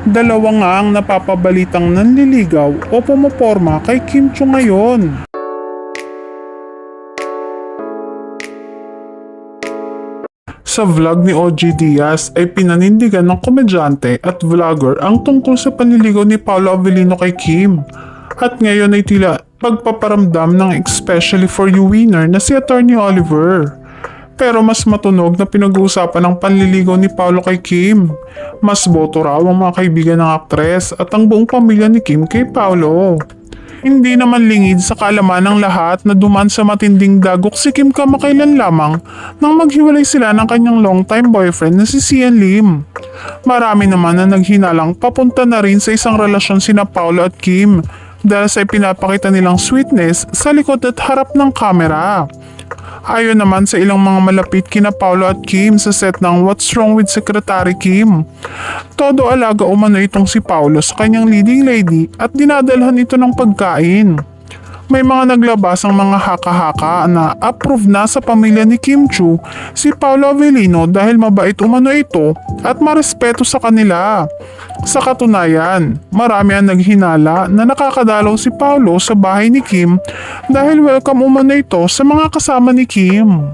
Dalawa nga ang napapabalitang nanliligaw o pumaporma kay Kim Chu ngayon. Sa vlog ni OG Diaz ay pinanindigan ng komedyante at vlogger ang tungkol sa panliligaw ni Paolo Avellino kay Kim. At ngayon ay tila pagpaparamdam ng especially for you winner na si Attorney Oliver. Pero mas matunog na pinag-uusapan ng panliligaw ni Paolo kay Kim. Mas boto raw ang mga kaibigan ng aktres at ang buong pamilya ni Kim kay Paolo. Hindi naman lingid sa kaalaman ng lahat na duman sa matinding dagok si Kim kamakailan lamang nang maghiwalay sila ng kanyang longtime boyfriend na si Sian Lim. Marami naman na naghinalang papunta na rin sa isang relasyon sina Paolo at Kim dahil sa ipinapakita nilang sweetness sa likod at harap ng kamera. Ayon naman sa ilang mga malapit kina Paolo at Kim sa set ng What's Wrong with Secretary Kim. Todo alaga umano itong si Paolo sa kanyang leading lady at dinadalhan ito ng pagkain. May mga naglabas ang mga haka-haka na approve na sa pamilya ni Kim Chu si Paolo Avellino dahil mabait umano ito at marespeto sa kanila. Sa katunayan, marami ang naghinala na nakakadalaw si Paolo sa bahay ni Kim dahil welcome umano ito sa mga kasama ni Kim.